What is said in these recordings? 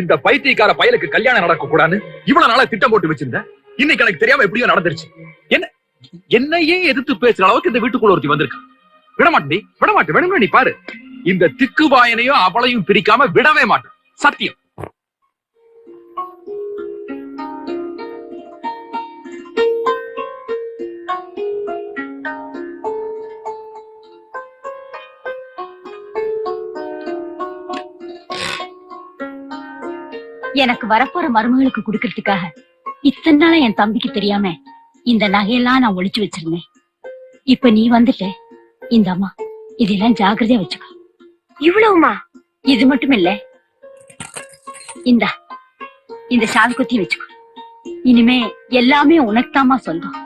இந்த பைத்தியக்கார பயலுக்கு கல்யாணம் நடக்க கூடாதுன்னு இவ்வளவு நாளா திட்டம் போட்டு வச்சிருந்தேன் இன்னைக்கு எனக்கு தெரியாம எப்படியோ நடந்துருச்சு. என்ன என்னையே எதிர்த்து பேசுற அளவுக்கு இந்த வீட்டுக்குள்ள ஒருத்தி வந்திருக்கா? விட விடமாட்டேன் விட நீ பாரு. இந்த திக்கு வாயனையும் அவளையும் பிரிக்காம விடவே மாட்டேன். சத்தியம். எனக்கு வரப்போற மருமகளுக்கு கொடுக்கறதுக்காக இத்தனை நாளா என் தம்பிக்கு தெரியாம இந்த நகையெல்லாம் நான் ஒளிச்சு வச்சிருந்தேன். இப்ப நீ வந்துட்ட இந்த அம்மா இதெல்லாம் ஜாக்கிரதையா வச்சுக்கோ. இவ்வளவுமா? இது மட்டும் இல்ல. இந்த இந்த சாவி குத்தி வச்சுக்கோ. இனிமே எல்லாமே உனக்குதாம்மா சொந்தம்.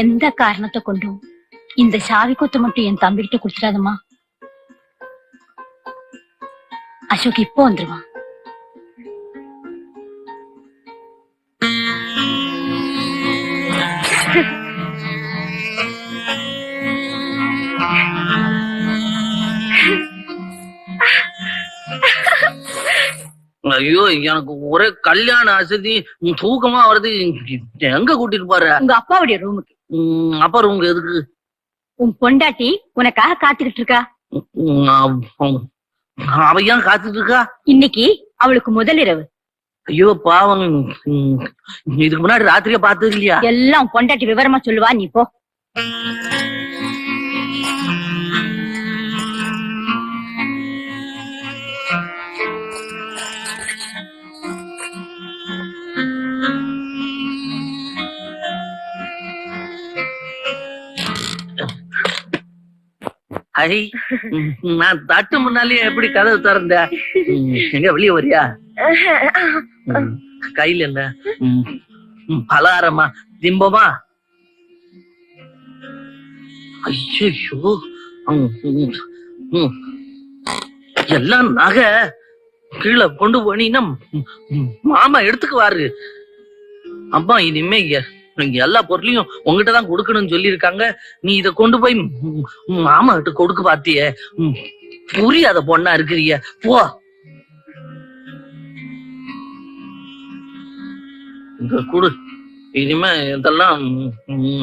எந்த காரணத்தை கொண்டும் இந்த சாவி கொத்து மட்டும் என் தம்பிகிட்ட கொடுத்துடாதம்மா. அசோக் இப்போ வந்துருவான். ஐயோ எனக்கு ஒரே கல்யாண அசதி தூக்கமா வருது எங்க கூட்டிட்டு போற? உங்க அப்பாவுடைய ரூமுக்கு அப்பா உங்க எதுக்கு? உன் பொண்டாட்டி உனக்காக காத்துக்கிட்டு இருக்கா? அவ- ஏன் காத்துட்டு இருக்கா? இன்னைக்கு அவளுக்கு முதலிரவு ஐயோ பாவம். இதுக்கு முன்னாடி ராத்திரியா பார்த்தது இல்லையா? எல்லாம் பொண்டாட்டி விவரமா சொல்லுவா நீ போ. ஐ நான் தட்டு முன்னாலேயே எப்படி கதவு திறந்த? எங்க வெளிய வரியா? கையில என்ன? உம், பலகாரமா திம்பமா? ஐயோ எல்லாம் நகை கீழே கொண்டு போனீங்கன்னா மாமா எடுத்துக்குவாரு. அம்மா இனிமே எல்லா பொருளையும் உங்ககிட்ட தான் கொடுக்கணும்னு சொல்லியிருக்காங்க. நீ இத கொண்டு போய் மாமா கிட்ட கொடுக்க பாத்தியே. புரியாத பொண்ணா இருக்கிறிய. போ. கொடு. இனிமே இதெல்லாம்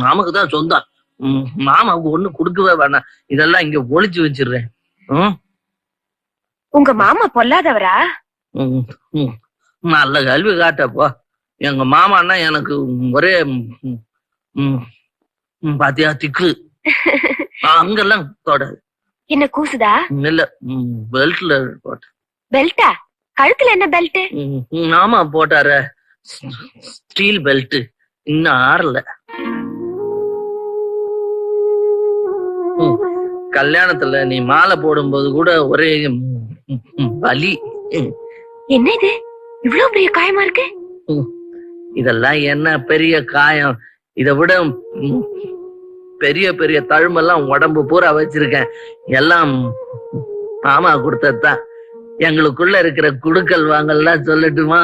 மாமாக்கு தான் சொந்தம். மாமாவுக்கு ஒண்ணு கொடுக்கவே வேணாம். இதெல்லாம் இங்க ஒளிச்சு வச்சிடுறேன். உங்க மாமா பொல்லாதவரா. நல்ல கல்வி காட்டப்போ எங்க மாமான்னா எனக்கு ஒரே பாத்தியா திக்கு. அங்கெல்லாம் தொடாது என்ன கூசுதா? இல்ல பெல்ட்ல போட்ட பெல்ட்டா? கழுத்துல என்ன பெல்ட் ஆமா போட்டார. ஸ்டீல் பெல்ட் இன்னும் ஆறல. கல்யாணத்துல நீ மாலை போடும்போது கூட ஒரே வலி. என்ன இது? இவ்வளவு பெரிய காயமா இருக்கு? இதெல்லாம் என்ன பெரிய காயம்? இதை விட பெரிய பெரிய தழும்பெல்லாம் உடம்பு பூரா வச்சிருக்கேன். எல்லாம் மாமா கொடுத்ததுதான். எங்களுக்குள்ள இருக்கிற குடுக்கல் வாங்கல்லாம் சொல்லட்டுமா?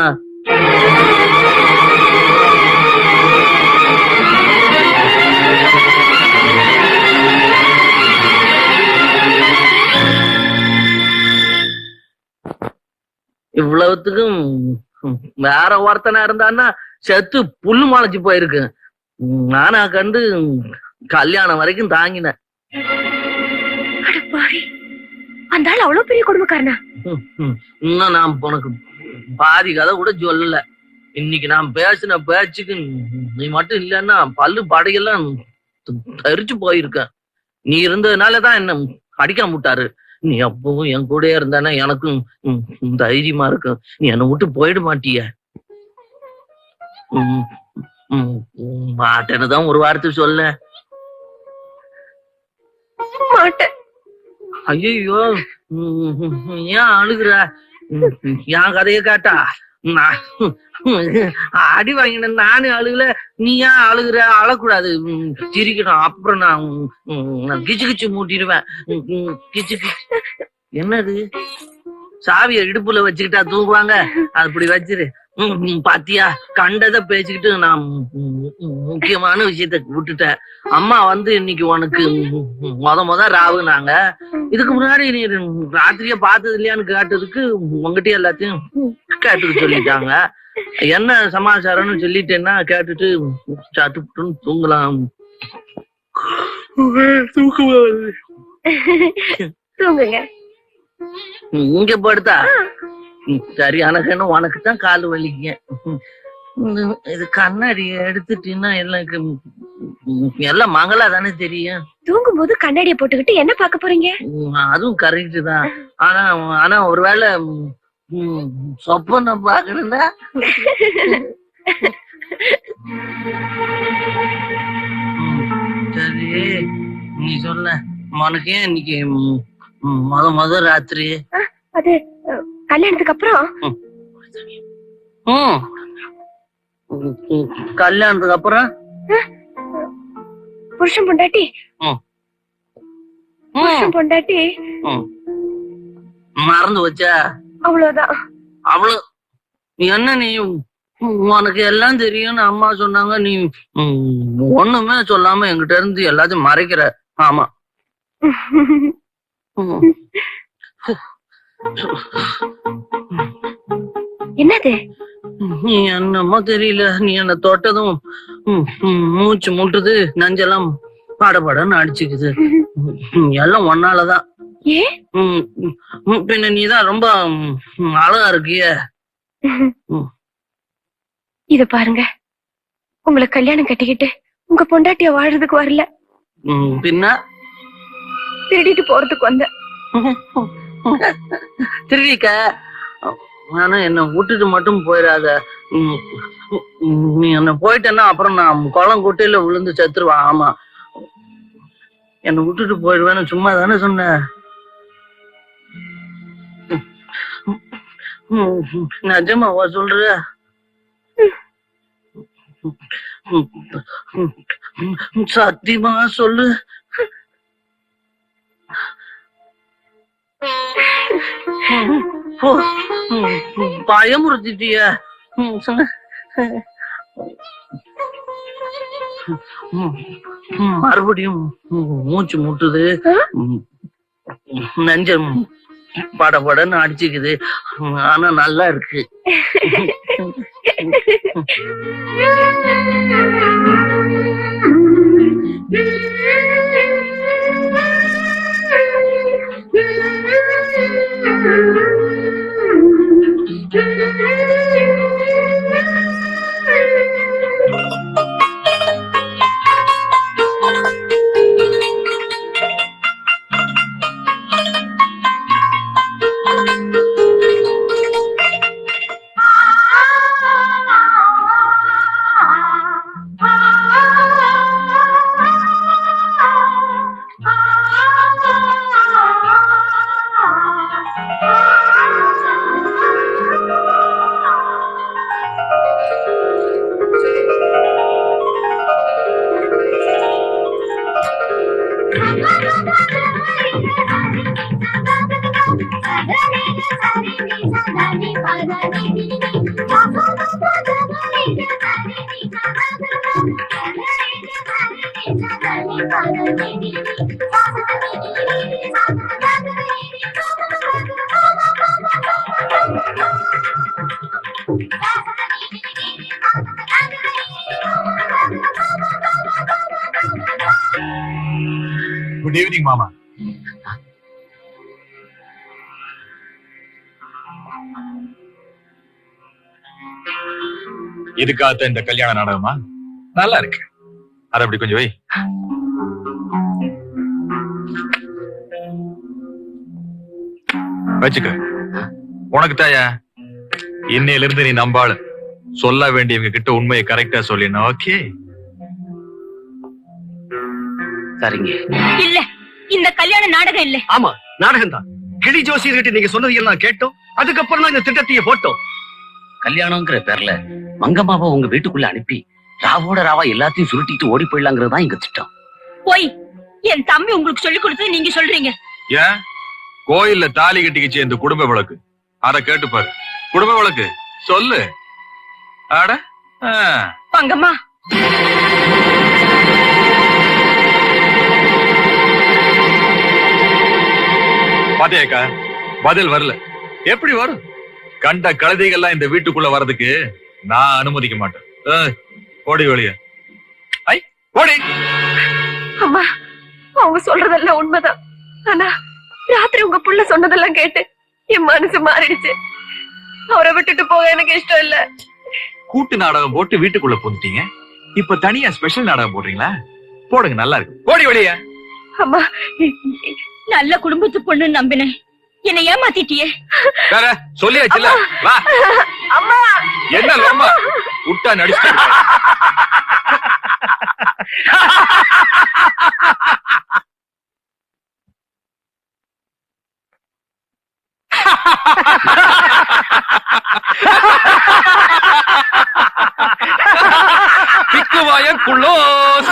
இவ்வளவுத்துக்கும் வேற ஒருத்தனா இருந்தான்னா செத்து புல்லு முளைச்சு போயிருக்கு. நானா கண்டு கல்யாணம் வரைக்கும் தாங்கினேன். அந்த ஆள் அவ்வளவு பெரிய குடும்பக்காரனா. இன்னும் நான் உனக்கு பாதி கதை கூட சொல்லல. இன்னைக்கு நான் பேசின பேச்சுக்கு நீ மட்டும் இல்லைன்னா பல்லு படையெல்லாம் தரிச்சு போயிருக்கேன். நீ இருந்ததுனாலதான் என்ன அடிக்காம விட்டாரு. நீ அப்பவும் என் கூட இருந்தானா எனக்கும் தைரியமா இருக்கும் நீ என்னை விட்டு போயிட மாட்டிய. மாட்டேன்னு தான் ஒரு வார்த்தை சொல்ல மாட்டேன் ஐயோ ஏன் அழுகுற என் கதைய கேட்டா அடி வாங்கின நானே அழுகல நீ ஏன் அழுகுற அழக்கூடாது சிரிக்கணும் அப்புறம் நான் கிச்சு கிச்சு மூட்டிடுவேன் கிச்சு கிச்சு என்னது சாவியை இடுப்புல வச்சுக்கிட்டா தூக்குவாங்க அது இப்படி வச்சிரு பாத்தியா? கண்டதை பேசிக்கிட்டு நான் முக்கியமான விஷயத்த விட்டுட்டேன். அம்மா வந்து இன்னைக்கு உனக்கு முத முத ராவுனாங்க இதுக்கு முன்னாடி நீ ராத்திரியா பார்த்தது இல்லையான்னு கேட்டதுக்கு உங்ககிட்ட எல்லாத்தையும் கேட்டுக்க சொல்லிட்டாங்க. என்ன சமாச்சாரம்னு சொல்லிட்டேன்னா கேட்டுட்டு சட்டுப்புட்டுன்னு தூங்கலாம். தூங்குங்க. இங்க படுத்தா? சரியான கண்ணு உனக்கு தான் கால் வலிங்க. ம், இது கண்ணாடி எடுத்துட்டீங்கன்னா எனக்கு ம், எல்லாம் மங்களா தானே தெரியும். தூங்கும் போது கண்ணாடியை போட்டுக்கிட்டு என்ன பார்க்க போறீங்க? அதுவும் கரெக்ட் தான். ஆனா ஆனா ஒருவேளை சொப்பனை ம், சரி நீ சொல்ல. உனக்கு இன்னைக்கு முத முத ராத்திரி. அது கல்யாணத்துக்கு அப்புறம் கல்யாணத்துக்கு அப்புறம் புருஷன் பொண்டாட்டி. புருஷன் பொண்டாட்டி. மறந்து வச்சா அவ்வளவுதான். அவ்வளவு. நீ என்ன நீ உனக்கு எல்லாம் தெரியும்னு அம்மா சொன்னாங்க. நீ ஒண்ணுமே சொல்லாம என்கிட்ட இருந்து எல்லாத்தையும் மறைக்கிற. ஆமா. என்னது? நீ என்னமோ தெரியல. நீ என்ன தொட்டதும் மூச்சு முட்டுது நஞ்செல்லாம் பாடபாடன்னு அடிச்சுக்குது. எல்லாம் ஒன்னாலதான் பின்ன நீதான் ரொம்ப அழகா இருக்கிய. இத பாருங்க. உங்களை கல்யாணம் கட்டிக்கிட்டு உங்க பொண்டாட்டிய வாழ்றதுக்கு வரல. பின்ன? திருடிட்டு போறதுக்கு வந்த திருவிக்க ஆனா என்ன விட்டுட்டு மட்டும் போயிடாத. உம், உம், நீ என்ன போயிட்டேன்னா அப்புறம் நான் குளம் குட்டையில விழுந்து செத்துருவான். ஆமா. என்ன விட்டுட்டு போயிடுவேன்னு சும்மா தானே சொன்ன. உம், நிஜமாவா சொல்ற? சத்தியமா சொல்லு. பயமுறுத்திட்டிய. ம், மறுபடியும் மூச்சு முட்டுது. ம், படபடன்னு அடிச்சுக்குது. ஆனா நல்லா இருக்கு. குட் ஈவினிங் மாமா இதுக்காக இந்த கல்யாண நாடகமா? நல்லா இருக்கு. அத அப்படி கொஞ்சம் வை. வச்சுக்க. உனக்கு தாயா? இன்னையில இருந்து நீ நம்பாளு. சொல்ல வேண்டியவங்க கிட்ட உண்மையை கரெக்டா சொல்லிடணும். ஓகே சரிங்க. இல்ல. இந்த கல்யாண நாடகம் இல்ல. ஆமா. நாடகம் தான் கிளி ஜோசியர்கிட்ட நீங்க சொன்னது எல்லாம் கேட்டோம். அதுக்கப்புறம் தான் இந்த திட்டத்தையே போட்டோம். கல்யாணம்ங்கிற பேர்ல மங்கம்மாவை உங்க வீட்டுக்குள்ள அனுப்பி ராவோட ராவா எல்லாத்தையும் சுருட்டிட்டு ஓடி போயிடலாங்கிறது தான் எங்க திட்டம். போய் என் தம்பி உங்களுக்கு சொல்லி கொடுத்தது நீங்க சொல்றீங்க. ஏன்? கோயில்ல தாலி கட்டிக்கிச்சு இந்த குடும்ப விளக்கு. அத கேட்டு பாரு. குடும்ப விளக்கு சொல்லு. அட ஆ. மங்கம்மா. பாத்தியாக்கா பதில் வரல. எப்படி வரும்? கண்ட கழுதைகள்லாம் இந்த வீட்டுக்குள்ள வர்றதுக்கு நான் அனுமதிக்க மாட்டேன். ஓடி வெளிய. ஐ ஓடி அம்மா அவங்க சொல்றதெல்லாம் உண்மைதான். ஆனா ராத்திரி உங்க புள்ள சொன்னதெல்லாம் கேட்டு என் மனசு மாறிடுச்சு. அவரை விட்டுட்டு போக எனக்கு இஷ்டம் இல்ல. கூட்டு நாடகம் போட்டு வீட்டுக்குள்ள புந்துட்டீங்க. இப்ப தனியா ஸ்பெஷல் நாடகம் போடுறீங்களா? போடுங்க நல்லா இருக்கு. ஓடி வெளிய. அம்மா நல்ல குடும்பத்து பொண்ணு நம்பினேன். என்ன ஏமாத்திட்டியே? வேற சொல்லியாச்சுல? வா. அம்மா. என்ன லொம்மா உட்டா நடிச்சு பிக்குவாய குள்ளோஸ்.